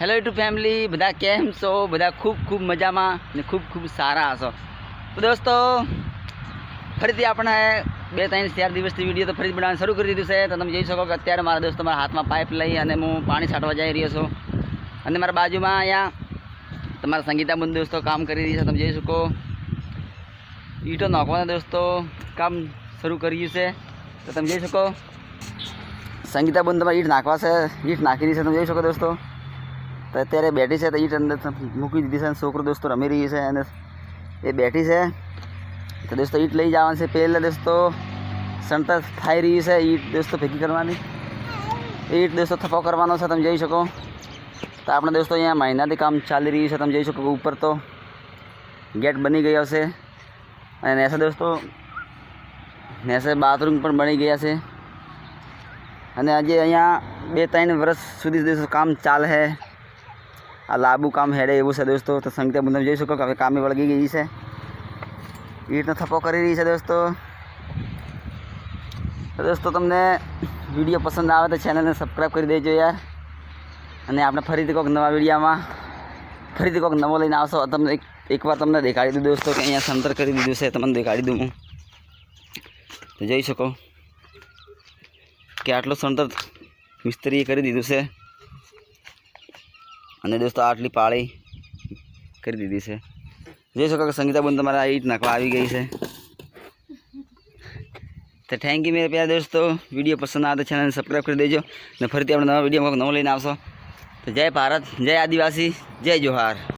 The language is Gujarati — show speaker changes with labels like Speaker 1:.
Speaker 1: હેલો યુટ્યુબ ફેમિલી બધા કેમ છો? બધા ખૂબ ખૂબ મજામાં અને ખૂબ ખૂબ સારા હશો તો દોસ્તો, ફરીથી આપણે બે ત્રણ ચાર દિવસથી વીડિયો તો ફરી બનાવવાનું શરૂ કરી દીધું છે. તો તમે જોઈ શકો કે અત્યારે મારા દોસ્તો મારા હાથમાં પાઇપ લઈ અને હું પાણી છાંટવા જઈ રહ્યો છું. અને મારા બાજુમાં અહીંયા તમારા સંગીતાબંધ દોસ્તો કામ કરી રહી છે, તમે જોઈ શકો. ઈટો નાખવાના દોસ્તો, કામ શરૂ કર્યું છે. તો તમે જોઈ શકો. સંગીતાબંધ તમારે ઈટ નાખવા છે. ઈંટ નાખી રહી છે, તમે જોઈ શકો દોસ્તો. તો અત્યારે બેઠી છે તો ઈટ અંદર મૂકી દીધી છે અને છોકરો દોસ્તો રમી રહી છે અને એ બેઠી છે. તો દોસ્તો ઈટ લઈ જવાનું છે પહેલાં દોસ્તો. સંતા થઈ રહી છે ઈટ દોસ્તો ભેગી કરવાની. ઈટ દોસ્તો થપ્પો કરવાનો છે, તમે જોઈ શકો. તો આપણે દોસ્તો અહીંયા મહિનાથી કામ ચાલી રહ્યું છે, તમે જોઈ શકો ઉપર તો ગેટ બની ગયો છે. અને નેસે દોસ્તો, નેસે બાથરૂમ પણ બની ગયા છે. અને આજે અહીંયા બે ત્રણ વર્ષ સુધી દોસ્તો કામ ચાલે છે. આ લાંબુ કામ હેડે એવું છે દોસ્તો. તો સંગીતા બંધ જોઈ શકો કે હવે કામે વળગી ગઈ છે. રીતનો થપ્પો કરી રહી છે દોસ્તો. દોસ્તો તમને વીડિયો પસંદ આવે તો ચેનલને સબસ્ક્રાઈબ કરી દેજો યાર. અને આપણે ફરીથી કોઈક નવા વિડીયામાં, ફરીથી કોઈક નવો લઈને આવશો. તમને એક એકવાર તમને દેખાડી દઉં દોસ્તો કે અહીંયા સંતર કરી દીધું છે, તમને દેખાડી દઉં હું. તો જઈ શકો કે આટલું સંતર મિસ્ત્રીએ કરી દીધું છે. અને દોસ્તો આટલી પાળી કરી દીધી છે. જોઈ શકો કે સંગીતાબેન તમારા ઈટ નાખવા આવી ગઈ છે. તો થેન્ક યુ મેરે પ્યારા દોસ્તો. વીડિયો પસંદ આવે તો ચેનલને સબસ્ક્રાઈબ કરી દેજો. ને ફરીથી આપણે નવા વિડીયોમાં નવો લઈને આવશો. તો જય ભારત, જય આદિવાસી, જય જોહાર.